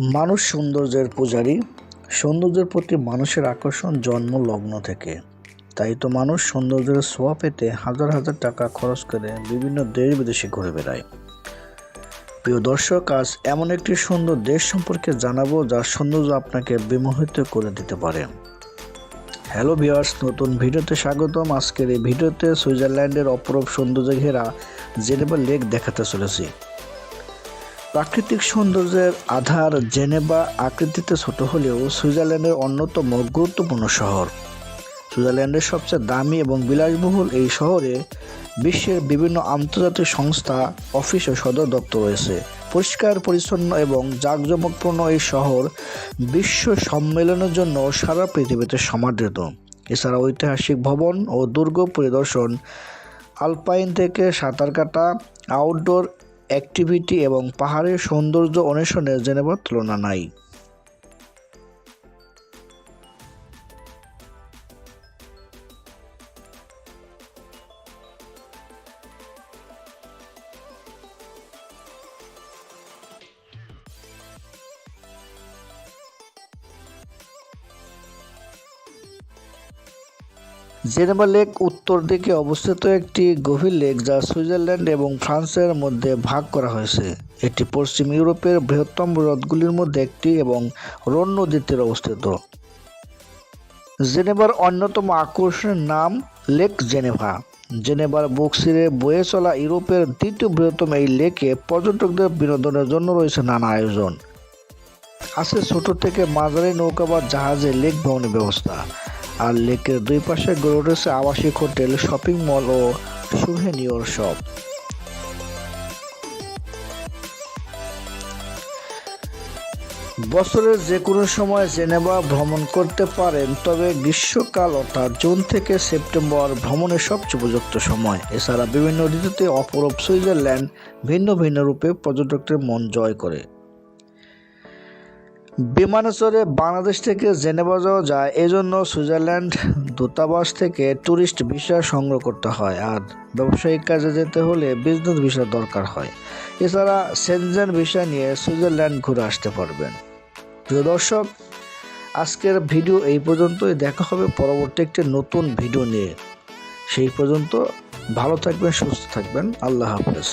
মানুষ সৌন্দর্যের পূজারী। সৌন্দর্যের প্রতি মানুষের আকর্ষণ জন্ম, লগ্ন থেকে। তাই তো মানুষ সৌন্দর্যের ছোঁয়া পেতে হাজার হাজার টাকা খরচ করে বিভিন্ন দেশ বিদেশে ঘুরে বেড়ায়। প্রিয় দর্শক, আজ এমন একটি সুন্দর দেশ সম্পর্কে জানাব যার সৌন্দর্য আপনাকে বিমোহিত করে দিতে পারে। হ্যালো ভিউয়ার্স, নতুন ভিডিওতে স্বাগতম। আজকের এই ভিডিওতে সুইজারল্যান্ডের অপরূপ সৌন্দর্য ঘেরা জেনেভা লেক দেখাতে চলেছি। প্রাকৃতিক সৌন্দর্যের আধার জেনেভা আকৃতিতে ছোট হলেও সুইজারল্যান্ডের অন্যতম গুরুত্বপূর্ণ শহর। সুইজারল্যান্ডের সবচেয়ে দামি এবং বিলাসবহুল এই শহরে বিশ্বের বিভিন্ন আন্তর্জাতিক সংস্থা, অফিস ও সদর দপ্তর রয়েছে। পরিষ্কার, পরিচ্ছন্ন এবং জাঁকজমকপূর্ণ এই শহর বিশ্ব সম্মেলনের জন্য সারা পৃথিবীতে সমাদৃত। এছাড়া ঐতিহাসিক ভবন ও দুর্গ পরিদর্শন, আলপাইন থেকে সাঁতার কাটা আউটডোর অ্যাক্টিভিটি এবং পাহাড়ের সৌন্দর্য অন্বেষণের জেনেভার তুলনা নাই। জেনেভা লেক উত্তর দিকে অবস্থিত একটি গভীর লেক যা সুইজারল্যান্ড এবং ফ্রান্সের মধ্যে ভাগ করা হয়েছে। এটি পশ্চিম ইউরোপের বৃহত্তম হ্রদগুলির মধ্যে একটি এবং রোন নদীর অবস্থিত। জেনেভার অন্যতম আকর্ষণের নাম লেক জেনেভা। জেনেভার বক্সিরে বয়ে চলা ইউরোপের দ্বিতীয় বৃহত্তম এই লেকে পর্যটকদের বিনোদনের জন্য রয়েছে নানা আয়োজন। আছে ছোট থেকে মাঝারি নৌকা বা জাহাজে লেক ভ্রমণের ব্যবস্থা। আর লেকের দুই পাশে গড়ে উঠেছে আবাসিক হোটেল, শপিং মল ও সুভেনিয়র শপ। বছরের যে কোনো সময় জেনেভা ভ্রমণ করতে পারেন, তবে গ্রীষ্মকাল অর্থাৎ জুন থেকে সেপ্টেম্বর ভ্রমণের সবচেয়ে উপযুক্ত সময়। এছাড়া বিভিন্ন ঋতুতে অপরূপ সুইজারল্যান্ড ভিন্ন ভিন্ন রূপে পর্যটকদের মন জয় করে। বিমানে চড়ে বাংলাদেশ থেকে জেনেভা যাওয়া যায়, এজন্য সুইজারল্যান্ড দূতাবাস থেকে ট্যুরিস্ট ভিসা সংগ্রহ করতে হয় আর ব্যবসায়িক কাজে যেতে হলে বিজনেস ভিসা দরকার হয়। এছাড়া সেনজেন ভিসা নিয়ে সুইজারল্যান্ড ঘুরে আসতে পারবেন। প্রিয় দর্শক, আজকের ভিডিও এই পর্যন্তই। দেখা হবে পরবর্তী একটি নতুন ভিডিও নিয়ে। সেই পর্যন্ত ভালো থাকবেন, সুস্থ থাকবেন। আল্লাহ হাফেজ।